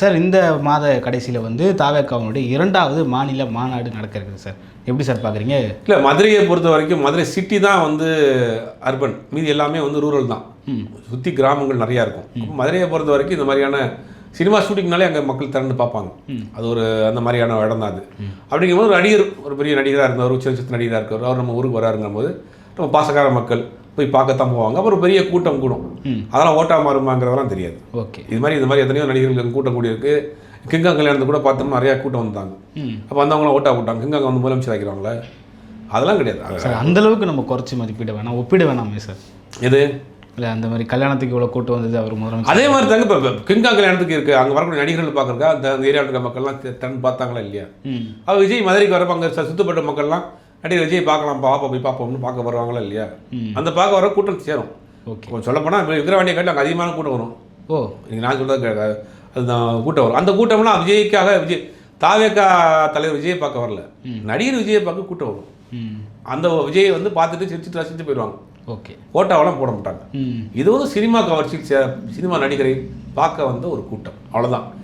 Sir இந்த மாத கடைசியில் வந்து தாவேக்காவனுடைய இரண்டாவது மாநில மாநாடு நடக்க இருக்குது சார். எப்படி சார் பார்க்குறீங்க இல்லை மதுரையை பொறுத்த வரைக்கும் மதுரை சிட்டி தான் வந்து அர்பன் மீதி எல்லாமே வந்து ரூரல் தான். சுற்றி கிராமங்கள் நிறையா இருக்கும். மதுரையை பொறுத்த வரைக்கும் இந்த மாதிரியான சினிமா ஷூட்டிங்னாலே அங்கே மக்கள் திறந்து பார்ப்பாங்க. அது ஒரு அந்த மாதிரியான இடம் தான் அது. அப்படிங்கும்போது ஒரு நடிகர் ஒரு பெரிய நடிகராக இருந்தவர் சின்ன சின்ன நடிகராக இருக்கிறவர் அவர் நம்ம ஊருக்கு வராருங்கும் போது நம்ம பாசக்கார மக்கள் போய் பார்க்கத்தான் போவாங்க. அப்புறம் பெரிய கூட்டம் கூடும். அதெல்லாம் ஓட்டா மாறுமாங்கிறதெல்லாம் தெரியாது. ஓகே. இது மாதிரி இந்த மாதிரி எத்தனையோ நடிகர்களுக்கு கூட்டம் கூடி இருக்கு கிங்கா கல்யாணத்துக்கு கூட பார்த்தோம்னா நிறையா கூட்டம் வந்தாங்க. அப்போ வந்தவங்களாம் ஓட்டா போட்டாங்க. கிங்காங்க வந்து முதலமைச்சர் ஆக்கிறாங்களே அதெல்லாம் கிடையாது. சார் அந்த அளவுக்கு நம்ம குறைச்சி மதிப்பிட வேணாம். ஒப்பிட வேணாமே சார். எது? இல்லை அந்த மாதிரி கல்யாணத்துக்கு இவ்வளோ கூட்டம் வந்தது அவர் முதலமைச்சர். அதே மாதிரி தாங்க இப்போ கிங்கா கல்யாணத்துக்கு இருக்கு. அங்கே வரக்கூடிய நடிகர்கள் பார்க்குறக்கா அந்த ஏரியாவில் இருக்க மக்கள்லாம் தி- திறந்து பார்த்தாங்களா இல்லையா? அப்போ விஜய் மதுரைக்கு வரப்போ அங்கே சுத்தப்பட்ட மக்கள்லாம் நடிகர் விஜய் பார்க்கலாம் பாப்பா போய் பார்ப்போம்னு பார்க்க வருவாங்களா இல்லையா. அந்த பார்க்க வர கூட்டம் சேரும். ஓகே. கொஞ்சம் சொல்லப்போனால் விக்கிரவாண்டியை காட்டில் அங்கே அதிகமான கூட்டம் வரும். ஓ. நீங்கள் நான் சொல்கிறது அதுதான் கூட்டம் வரும். அந்த கூட்டம்லாம் விஜய்க்காக விஜய் தாவேக்கா தலைவர் விஜயை பார்க்க வரல. நடிகர் விஜயை பார்க்க கூட்டம் வரும். அந்த விஜயை வந்து பார்த்துட்டு சிரிச்சுட்டு ரசிச்சுட்டு போயிடுவாங்க. ஓகே. ஓட்டாவெல்லாம் போட மாட்டாங்க. இது வந்து சினிமா கவர்ச்சி சினிமா நடிகரை பார்க்க வந்த ஒரு கூட்டம். அவ்வளவுதான்.